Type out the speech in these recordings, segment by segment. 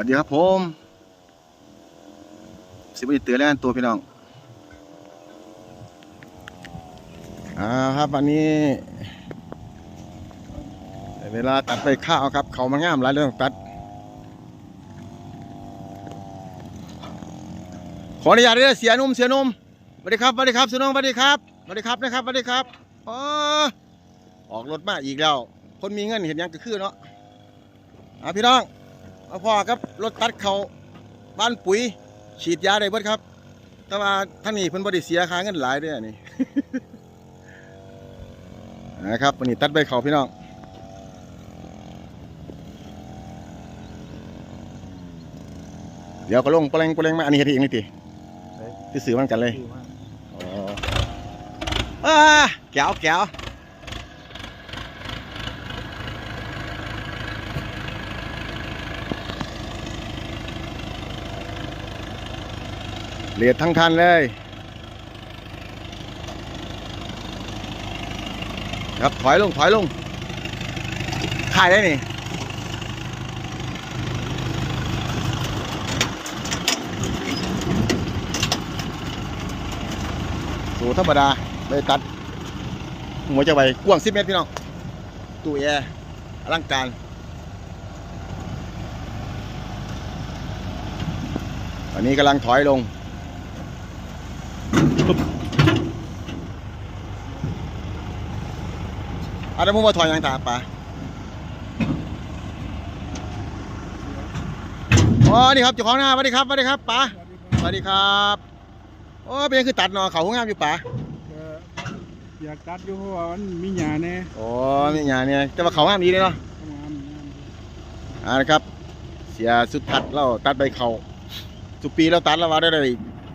วัสดีครับผมสิบวันเตือนแล้วตัวพี่น้องอ่าครับวันนี้ เวลาตัดไปข้าวครับ เขามันงามหลายเรื่องตัด ขออนุญาตด้วยเสียหนุ่มเสียหนุ่มสวัสดีครับสวัสดีครับเสียนุ่มสวัสดีครับสวัสดีครับนะครับสวัสดีครับอ๋อออกรถมาอีกแล้ว คนมีเงินเห็นยังก็คือเนาะอ่าพี่น้อง เอาพ่อครับรถตัดเขาบ้านปุ๋ย ฉีดยาได้เบิดครับ แต่ว่าท่านนี่เพิ่นบ่ได้เสียค่าเงินหลายเด้อนี่นะครับวันนี้ตัดใบเขาพี่น้องเดี๋ยวก็ลงแปลงแปลงมาอันนี้เฮ็ดเองนี่ติคือสื่อมันกันเลยอ๋ออ่าแก้วแก้ว เลียดทั้งคันเลยครับถอยลงถอยลงถ่ายได้นี่สูธรรมดาไปตัด หัวจะไปกว้าง10เมตรพี่น้องตู้แอร์อลังการอันนี้กำลังถอยลง ปึ๊บอาจจะมุ่งมาถอยยังตาป่าอ๋อนี่ครับเจ้าของหน้าสวัสดีครับสวัสดีครับป๋าสวัสดีครับโอ้เป็นยังคือตัดหนอเขางามอยู่ป๋าก็อยากตัดอยู่เพราะว่ามันมีหญ้าแน่โอ้มีงานเนี่ยแต่ว่าเขางามดีเลยเนาะงามงามอ่านะครับ เสียสุดทัดเราตัดใบเขาทุกปีเราตัดแล้วว่าได้เลย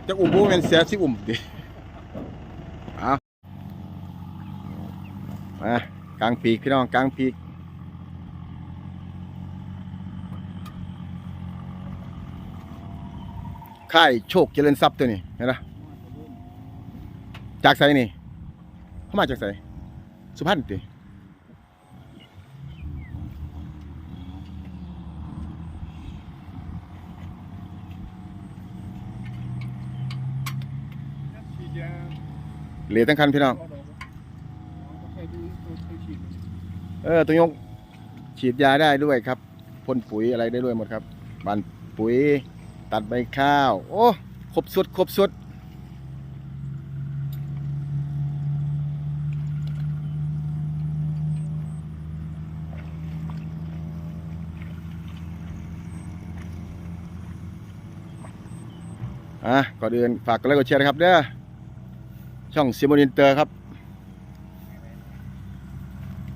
จะอุ่มผู้เป็นเสียสิอุ่มดิเอา มากลางปีกพี่น้องกลางปีกค่ายโชคเจริญทรัพย์ตัวนี้เห็นไหมจากไสนี่เขามาจากไสสุพรรณติฉีเหลือทั้งคันพี่น้อง เอาดอกเอาไปดูตัวตัวฉีด เออตัวยงฉีดยาได้ด้วยครับพ่นปุ๋ยอะไรได้ด้วยหมดครับบานปุ๋ย ตัดใบข้าว โอ้ครบสุดครบสุดอะก่อนอื่นฝากกดไลค์กดแชร์นะครับเด้อช่องซิมโมนินเตอร์ครับ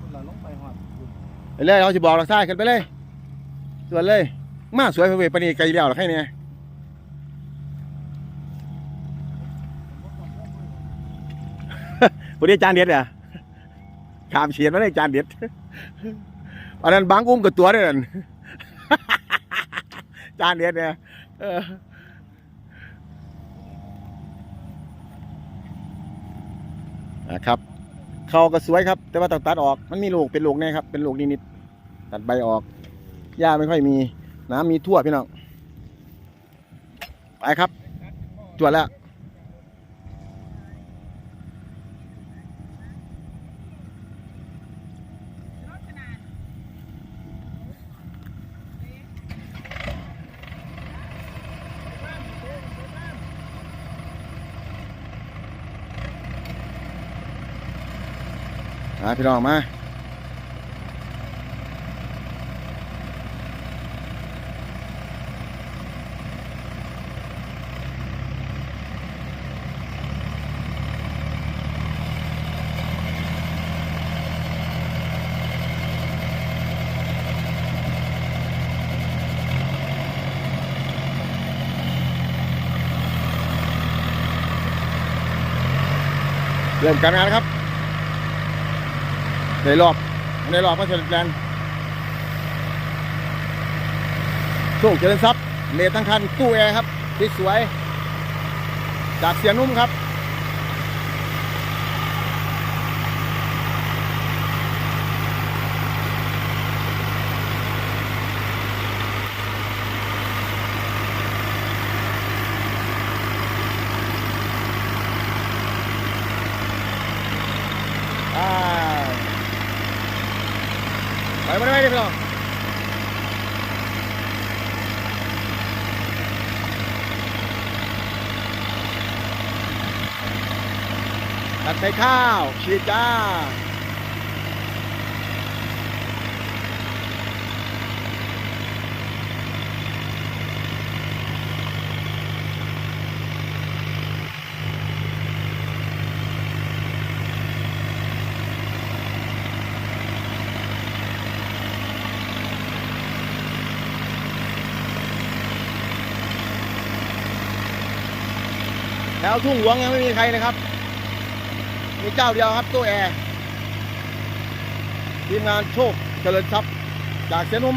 คนละลงไปหอด ไปเลยเขาจะบอกหลักท้ายขึ้นไปเลยสวนเลย มาสวยเพื่อปนนีไกลเดียวหรอใครเนี่ยวันนี้จานเด็ดอะขามเฉียดมาได้จานเด็ดอันนั้นบางอุ้มกับตัวด้วยนั่นจานเด็ดเนี่ยนะครับ เขาก็สวยครับ แต่ว่าต้องตัดออกมันมีลูกเป็นลูกแน่ครับเป็นลูกนิดๆตัดใบออกหญ้าไม่ค่อยมี น้ำมีทั่วพี่น้องไปครับจวดแล้ว มาพี่น้องมาเริ่มการงานครับ ในรอบในรอบก็เสร็จแล้วโชคเจริญทรัพย์เลทั้งคันตู้แอร์ครับที่สวย จากเสียงนุ่มครับ ตัดไปข้าวฉีดจ้าแล้วทุ่งหลวงยังไม่มีใครนะครับ มีเจ้าเดียวครับตู้แอร์ทีมงานโชคเจริญทรัพย์จากเสยนุ่ม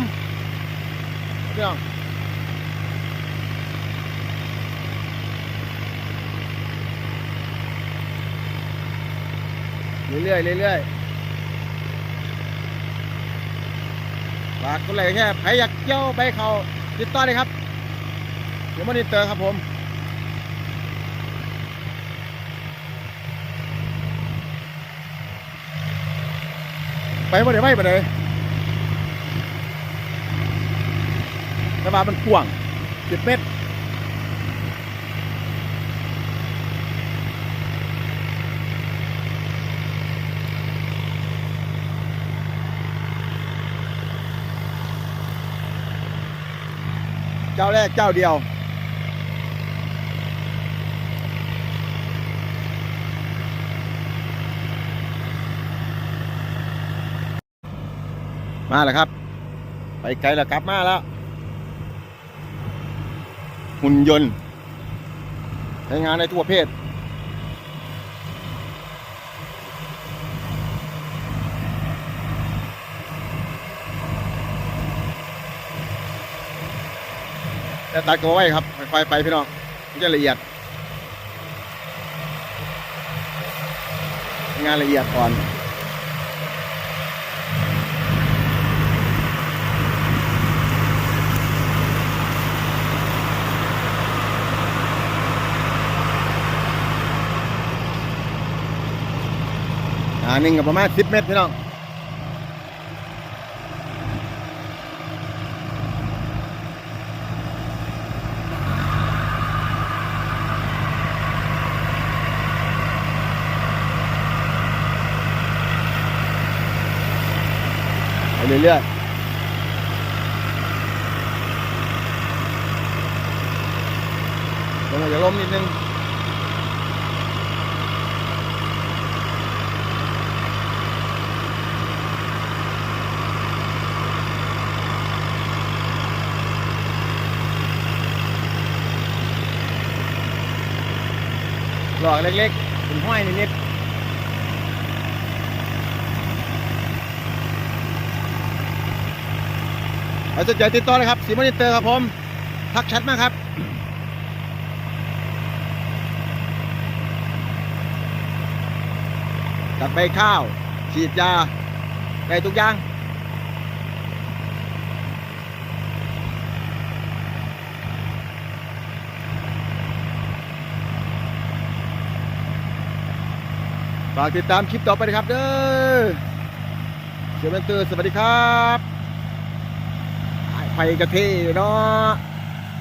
พี่น้องเรื่อยๆเรื่อยๆฝากคนไหนแค่ใครอยากเที่ยวไปเขาติดต่อเลยครับเดี๋ยวมานิเตอร์ครับผม ไปบ่ได้ไปบ่ได้แต่ว่ามันกว้างสิบเมตรเจ้าแรกเจ้าเดียว มาแล้วครับ ไปไกลแล้วกลับมาแล้ว หุ่นยนต์ใช้งานในทั่วประเภทแต่ตัดก็ไว้ครับค่อยๆไปพี่น้องมันจะละเอียด งานละเอียดก่อน อ่าหนึ่งกับประมาณสิบเมตรพี่น้องไปเรื่อยๆลงมาอย่าล้มนิดนึง หลอกเล็กๆเป็นห้อยนิดๆเอาสนใจติดต่อเลยครับสีมอนิเตอร์ครับผม ทักแชทมากครับตัดไปข้าว ฉีดยาได้ทุกอย่างากติดตามคลิปต่อไปนะครับเด้อเชียเป็นเตอร์สวัสดีครับ ไฟกระเทเนาะ